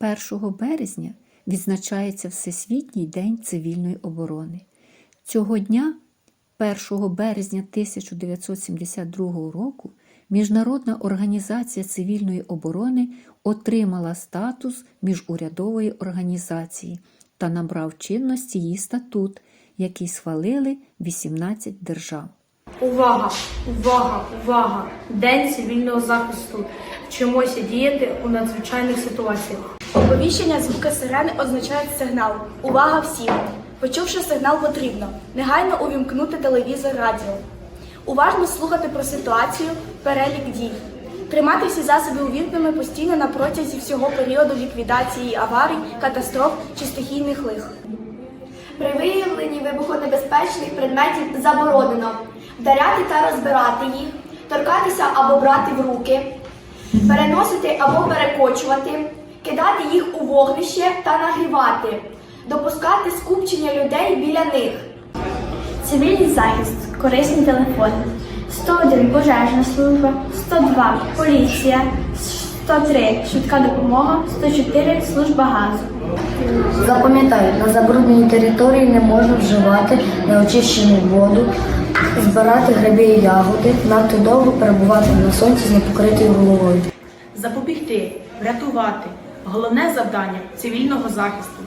1 березня відзначається Всесвітній день цивільної оборони. Цього дня, 1 березня 1972 року, Міжнародна організація цивільної оборони отримала статус міжурядової організації та набрав чинності її статут, який схвалили 18 держав. Увага! Увага! Увага! День цивільного захисту. Вчимося діяти у надзвичайних ситуаціях. Оповіщення звука сирени означають сигнал. Увага всім! Почувши сигнал, потрібно негайно увімкнути телевізор радіо. Уважно слухати про ситуацію, перелік дій. Тримати всі засоби увімкненими постійно на протязі всього періоду ліквідації аварій, катастроф чи стихійних лих. При виявленні вибухонебезпечних предметів заборонено вдаряти та розбирати їх, торкатися або брати в руки, переносити або перекочувати, кидати їх у вогнище та нагрівати, допускати скупчення людей біля них. Цивільний захист, корисний телефон, 101 пожежна служба, 102 поліція, 103 швидка допомога, 104 служба газу. Запам'ятай, на забрудненій території не можна вживати неочищену воду, збирати гриби і ягоди, надто довго перебувати на сонці з непокритою головою. запобігти, врятувати головне завдання цивільного захисту